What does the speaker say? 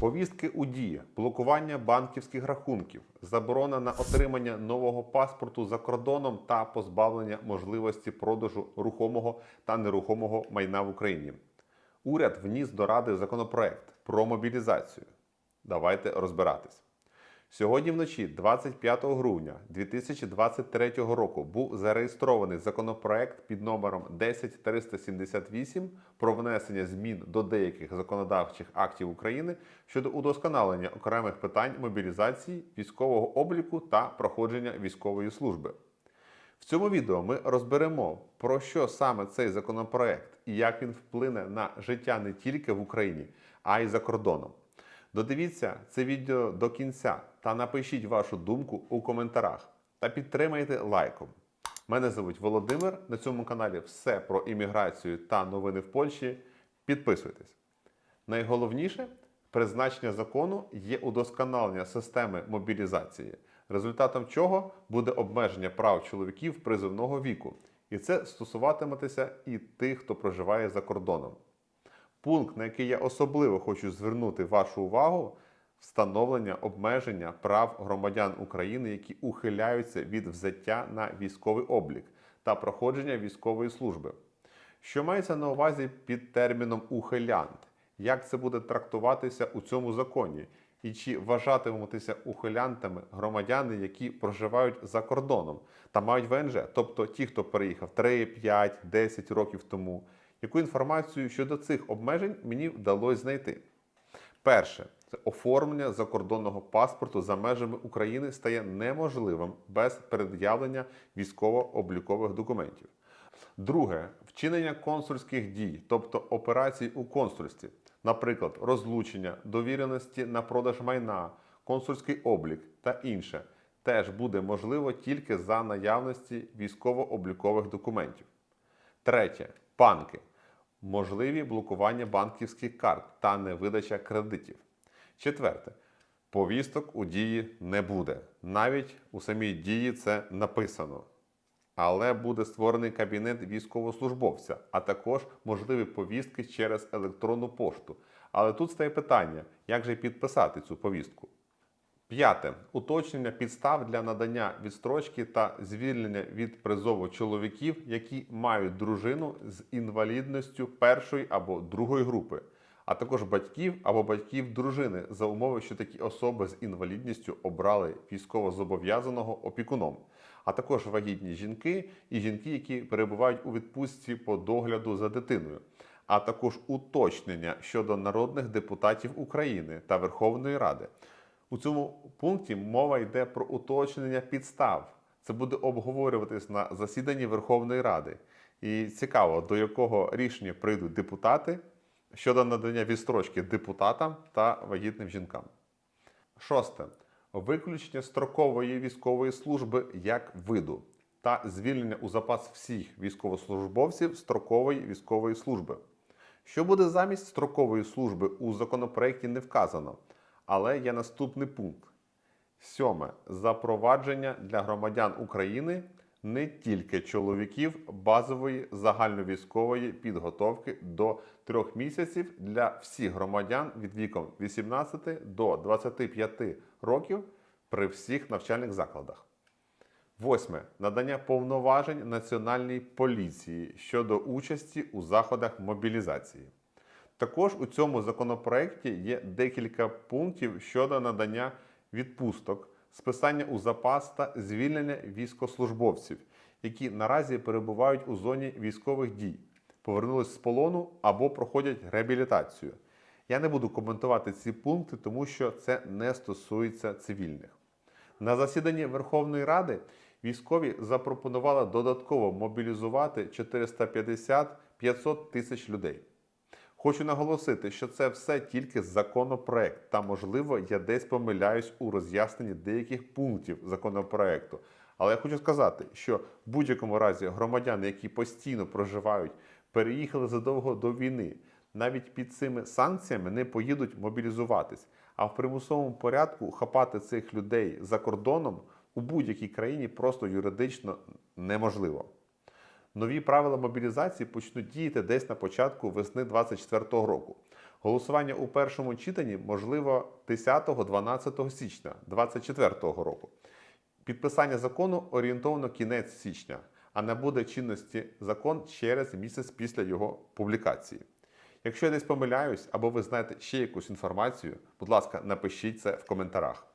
Повістки у дії, блокування банківських рахунків, заборона на отримання нового паспорту за кордоном та позбавлення можливості продажу рухомого та нерухомого майна в Україні. Уряд вніс до Ради законопроект про мобілізацію. Давайте розбиратись. Сьогодні вночі, 25 грудня 2023 року, був зареєстрований законопроект під номером 10378 про внесення змін до деяких законодавчих актів України щодо удосконалення окремих питань мобілізації, військового обліку та проходження військової служби. В цьому відео ми розберемо, про що саме цей законопроект і як він вплине на життя не тільки в Україні, а й за кордоном. Додивіться це відео до кінця та напишіть вашу думку у коментарях та підтримайте лайком. Мене звуть Володимир. На цьому каналі все про імміграцію та новини в Польщі. Підписуйтесь. Найголовніше призначення закону є удосконалення системи мобілізації, результатом чого буде обмеження прав чоловіків призовного віку. І це стосуватиметься і тих, хто проживає за кордоном. Пункт, на який я особливо хочу звернути вашу увагу, встановлення обмеження прав громадян України, які ухиляються від взяття на військовий облік та проходження військової служби. Що мається на увазі під терміном ухилянт? Як це буде трактуватися у цьому законі? І чи вважатимутися ухилянтами громадяни, які проживають за кордоном та мають ВНЖ, тобто ті, хто переїхав 3, 5, 10 років тому? Яку інформацію щодо цих обмежень мені вдалося знайти? Перше, оформлення закордонного паспорту за межами України стає неможливим без пред'явлення військово-облікових документів. Друге, вчинення консульських дій, тобто операцій у консульстві, наприклад, розлучення, довіреності на продаж майна, консульський облік та інше, теж буде можливо тільки за наявності військово-облікових документів. Третє банки. Можливі блокування банківських карт та невидача кредитів. Четверте. Повісток у дії не буде. Навіть у самій дії це написано. Але буде створений кабінет військовослужбовця, а також можливі повістки через електронну пошту. Але тут стає питання, як же підписати цю повістку. П'яте уточнення підстав для надання відстрочки та звільнення від призову чоловіків, які мають дружину з інвалідністю першої або другої групи, а також батьків або батьків дружини за умови, що такі особи з інвалідністю обрали військовозобов'язаного опікуном, а також вагітні жінки і жінки, які перебувають у відпустці по догляду за дитиною. А також уточнення щодо народних депутатів України та Верховної Ради. У цьому пункті мова йде про уточнення підстав. Це буде обговорюватись на засіданні Верховної Ради. І цікаво, до якого рішення прийдуть депутати щодо надання відстрочки депутатам та вагітним жінкам. Шосте. Виключення строкової військової служби як виду та звільнення у запас всіх військовослужбовців строкової військової служби. Що буде замість строкової служби у законопроекті не вказано. Але є наступний пункт. Сьоме. Запровадження для громадян України не тільки чоловіків базової загальновійськової підготовки до трьох місяців для всіх громадян від віком 18 до 25 років при всіх навчальних закладах. Восьме. Надання повноважень Національній поліції щодо участі у заходах мобілізації. Також у цьому законопроекті є декілька пунктів щодо надання відпусток, списання у запас та звільнення військослужбовців, які наразі перебувають у зоні військових дій, повернулись з полону або проходять реабілітацію. Я не буду коментувати ці пункти, тому що це не стосується цивільних. На засіданні Верховної Ради військові запропонували додатково мобілізувати 450-500 тисяч людей. Хочу наголосити, що це все тільки законопроект, та, можливо, я десь помиляюсь у роз'ясненні деяких пунктів законопроекту. Але я хочу сказати, що в будь-якому разі громадяни, які постійно проживають, переїхали задовго до війни, навіть під цими санкціями не поїдуть мобілізуватись. А в примусовому порядку хапати цих людей за кордоном у будь-якій країні просто юридично неможливо. Нові правила мобілізації почнуть діяти десь на початку весни 2024 року. Голосування у першому читанні можливо 10-12 січня 2024 року. Підписання закону орієнтовно кінець січня, а набуде чинності закон через місяць після його публікації. Якщо я десь помиляюсь або ви знаєте ще якусь інформацію, будь ласка, напишіть це в коментарях.